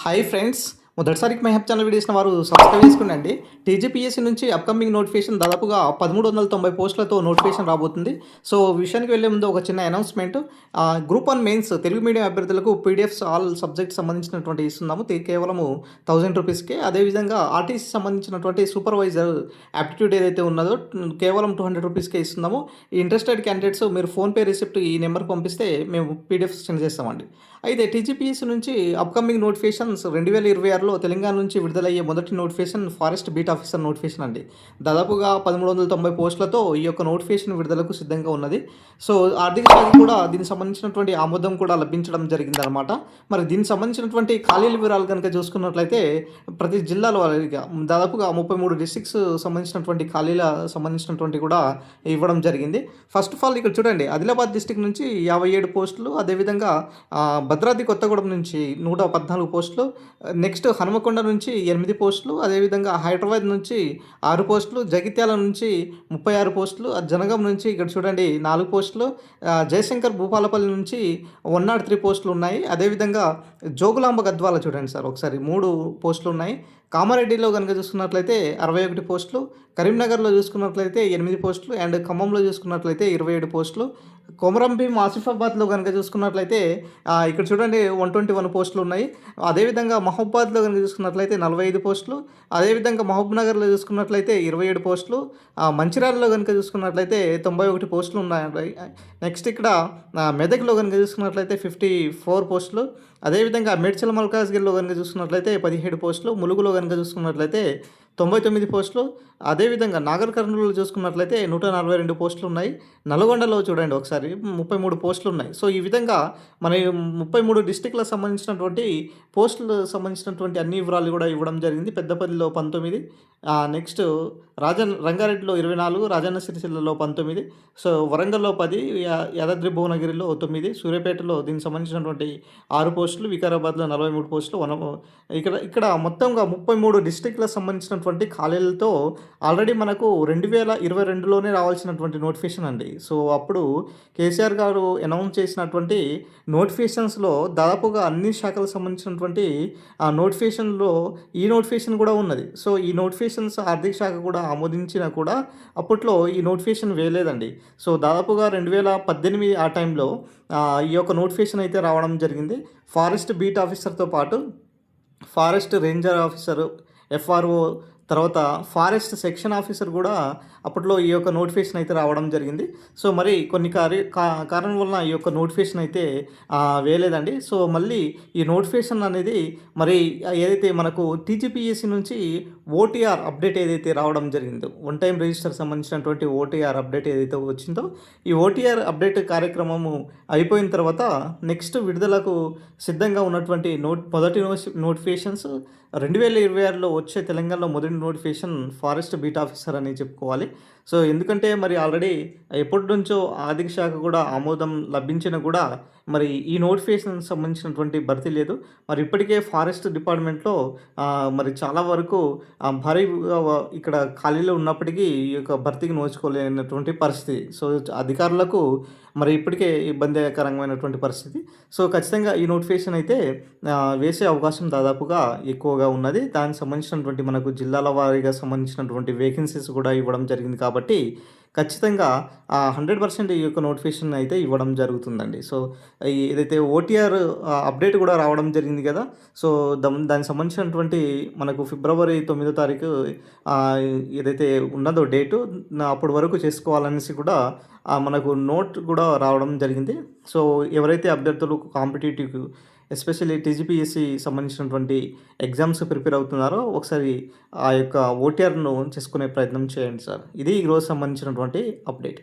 Hi friends మొదటిసారికి మెహబ్ channel videos వారు subscribe చేసుకోండి టీజీపీఎస్సీ నుంచి అప్కమింగ్ నోటిఫికేషన్ దాదాపుగా పదమూడు వందల తొంభై పోస్టులతో నోటిఫికేషన్ రాబోతుంది. సో విషయానికి వెళ్ళే ముందు ఒక చిన్న announcement. Group one mains Telugu medium అభ్యర్థులకు పీడిఎఫ్స్ ఆల్ సబ్జెక్ట్ సంబంధించినటువంటి ఇస్తున్నాము. కేవలం కేవలము థౌజండ్ రూపీస్కి. అదేవిధంగా ఆర్టీసీ సంబంధించినటువంటి సూపర్వైజర్ యాప్టిట్యూడ్ ఏదైతే ఉన్నదో కేవలం టూ హండ్రెడ్ రూపీస్కే ఇస్తున్నాము. ఈ ఇంట్రెస్టెడ్ క్యాండిడేట్స్ మీరు ఫోన్పే రిసిప్ట్ ఈ నెంబర్ పంపిస్తే మేము పీడిఎఫ్ సెండ్ చేస్తామండి. అయితే టీజీపీఎస్సీ నుంచి అప్కమింగ్ నోటిఫికేషన్స్ రెండు వేల ఇరవై ఆరులో తెలంగాణ నుంచి విడుదలయ్యే మొదటి notification forest beat officer notification అండి. దాదాపుగా పదమూడు వందల తొంభై పోస్టులతో ఈ యొక్క నోటిఫికేషన్ విడుదలకు సిద్ధంగా ఉన్నది. సో ఆర్థిక శాఖ కూడా దీనికి సంబంధించినటువంటి ఆమోదం కూడా లభించడం జరిగిందనమాట మరి దీనికి సంబంధించినటువంటి ఖాళీల వివరాలు కనుక చూసుకున్నట్లయితే ప్రతి జిల్లాలో దాదాపుగా ముప్పై మూడు డిస్టిక్స్ సంబంధించినటువంటి ఖాళీల సంబంధించినటువంటి కూడా ఇవ్వడం జరిగింది. ఫస్ట్ ఆఫ్ ఆల్ ఇక్కడ చూడండి ఆదిలాబాద్ డిస్టిక్ నుంచి యాభై ఏడు పోస్టులు అదేవిధంగా భద్రాద్రి కొత్తగూడెం నుంచి నూట పద్నాలుగు పోస్టులు నెక్స్ట్ హనుమకొండ నుంచి ఎనిమిది పోస్టులు అదేవిధంగా హైదరాబాద్ నుంచి ఆరు పోస్టులు జగిత్యాల నుంచి ముప్పై ఆరు పోస్టులు ఆ నుంచి ఇక్కడ చూడండి నాలుగు పోస్టులు జయశంకర్ భూపాలపల్లి నుంచి వన్ నాట్ త్రీ పోస్టులు ఉన్నాయి. అదేవిధంగా జోగులాంబ గద్వాల చూడండి సార్ ఒకసారి మూడు పోస్టులు ఉన్నాయి. కామారెడ్డిలో కనుక చూసుకున్నట్లయితే అరవై ఒకటి పోస్టులు కరీంనగర్లో చూసుకున్నట్లయితే ఎనిమిది పోస్టులు అండ్ ఖమ్మంలో చూసుకున్నట్లయితే ఇరవై ఏడు పోస్టులు. కొమరంభీం ఆసిఫాబాద్లో కనుక చూసుకున్నట్లయితే ఇక్కడ చూడండి వన్ ట్వంటీ వన్ పోస్టులు ఉన్నాయి. అదేవిధంగా మహబూబాద్లో కనుక చూసుకున్నట్లయితే నలభై ఐదు పోస్టులు. అదేవిధంగా మహబూబ్నగర్లో చూసుకున్నట్లయితే ఇరవై ఏడు పోస్టులు. మంచిర్యాలలో కనుక చూసుకున్నట్లయితే తొంభై ఒకటి పోస్టులు ఉన్నాయి. నెక్స్ట్ ఇక్కడ మెదక్లో కనుక చూసుకున్నట్లయితే ఫిఫ్టీ ఫోర్ పోస్టులు. అదేవిధంగా మేడ్చల్ మల్కాజ్గిరిలో కనుక చూసుకున్నట్లయితే పదిహేడు పోస్టులు ములుగులో కనుక చూసుకున్నట్లయితే తొంభై తొమ్మిది పోస్టులు. అదేవిధంగా నాగర్ కర్నూలులో చూసుకున్నట్లయితే నూట నలభై రెండు పోస్టులు ఉన్నాయి. నల్గొండలో చూడండి ఒకసారి ముప్పై మూడు పోస్టులు ఉన్నాయి. సో ఈ విధంగా మన ముప్పై మూడు డిస్టిక్లకు సంబంధించినటువంటి పోస్టులకు సంబంధించినటువంటి అన్ని వివరాలు కూడా ఇవ్వడం జరిగింది. పెద్దపల్లిలో పంతొమ్మిది నెక్స్ట్ రాజన్ రంగారెడ్డిలో ఇరవై నాలుగు రాజన్న సిరిసిల్లలో పంతొమ్మిది సో వరంగల్లో పది యాదాద్రి భువనగిరిలో తొమ్మిది సూర్యాపేటలో దీనికి సంబంధించినటువంటి ఆరు పోస్టులు వికారాబాద్లో నలభై మూడు పోస్టులు వన ఇక్కడ ఇక్కడ మొత్తంగా ముప్పై మూడు డిస్టిక్లకు సంబంధించినటువంటి ఖాళీలతో ఆల్రెడీ మనకు రెండు వేల ఇరవై రెండులోనే రావాల్సినటువంటి నోటిఫికేషన్ అండి. సో అప్పుడు కేసీఆర్ గారు అనౌన్స్ చేసినటువంటి నోటిఫికేషన్స్లో దాదాపుగా అన్ని శాఖలకు సంబంధించినటువంటి ఆ నోటిఫికేషన్లో ఈ నోటిఫికేషన్ కూడా ఉన్నది. సో ఈ నోటిఫికేషన్స్ ఆర్థిక శాఖ కూడా ఆమోదించినా కూడా అప్పట్లో ఈ నోటిఫికేషన్ వేయలేదండి. సో దాదాపుగా రెండు వేల పద్దెనిమిది ఆ టైంలో ఈ యొక్క నోటిఫికేషన్ అయితే రావడం జరిగింది. ఫారెస్ట్ బీట్ ఆఫీసర్తో పాటు ఫారెస్ట్ రేంజర్ ఆఫీసర్ ఎఫ్ఆర్ఓ తర్వాత ఫారెస్ట్ సెక్షన్ ఆఫీసర్ కూడా అప్పట్లో ఈ యొక్క నోటిఫికేషన్ అయితే రావడం జరిగింది. సో మరి కొన్ని కార్య కా- కారణం వలన ఈ యొక్క నోటిఫికేషన్ అయితే వేయలేదండి. సో మళ్ళీ ఈ నోటిఫికేషన్ అనేది మరి ఏదైతే మనకు టీజీపీఎస్సీ నుంచి ఓటీఆర్ అప్డేట్ ఏదైతే రావడం జరిగిందో వన్ టైం రిజిస్టర్ సంబంధించినటువంటి ఓటీఆర్ అప్డేట్ ఏదైతే వచ్చిందో ఈ ఓటీఆర్ అప్డేట్ కార్యక్రమము అయిపోయిన తర్వాత నెక్స్ట్ విడుదలకు సిద్ధంగా ఉన్నటువంటి నోట్ మొదటి నోటిఫికేషన్స్ రెండు వేల ఇరవై ఆరులో వచ్చే తెలంగాణలో మొదటి నోటిఫికేషన్ ఫారెస్ట్ బీట్ ఆఫీసర్ అని చెప్పుకోవాలి. సో ఎందుకంటే మరి ఆల్రెడీ ఎప్పటి నుంచో ఆర్థిక శాఖ కూడా ఆమోదం లభించినా కూడా మరి ఈ నోటిఫికేషన్ సంబంధించినటువంటి భర్తీ లేదు. మరి ఇప్పటికే ఫారెస్ట్ డిపార్ట్మెంట్లో మరి చాలా వరకు భారీ భారీగా ఇక్కడ ఖాళీలో ఉన్నప్పటికీ ఈ యొక్క భర్తీకి నోచుకోలేనటువంటి పరిస్థితి. సో అధికారులకు మరి ఇప్పటికే ఇబ్బందికరమైనటువంటి పరిస్థితి. సో ఖచ్చితంగా ఈ నోటిఫికేషన్ అయితే వేసే అవకాశం దాదాపుగా ఎక్కువగా ఉన్నది. దానికి సంబంధించినటువంటి మనకు జిల్లాల వారీగా సంబంధించినటువంటి వేకెన్సీస్ కూడా ఇవ్వడం జరిగింది కాబట్టి ఖచ్చితంగా ఆ హండ్రెడ్ పర్సెంట్ ఈ యొక్క నోటిఫికేషన్ అయితే ఇవ్వడం జరుగుతుందండి. సో ఏదైతే ఓటీఆర్ అప్డేట్ కూడా రావడం జరిగింది కదా సో దానికి సంబంధించినటువంటి మనకు ఫిబ్రవరి తొమ్మిదో తారీఖు ఏదైతే ఉన్నదో డేటు అప్పటి వరకు చేసుకోవాలనేసి కూడా మనకు నోట్ కూడా రావడం జరిగింది. సో ఎవరైతే అభ్యర్థులు కాంపిటేటివ్ ఎస్పెషల్లీ టీజీపీఎస్సి సంబంధించినటువంటి ఎగ్జామ్స్ ప్రిపేర్ అవుతున్నారో ఒకసారి ఆ యొక్క ఓటీఆర్ను చేసుకునే ప్రయత్నం చేయండి సార్. ఇది ఈరోజు సంబంధించినటువంటి అప్డేట్.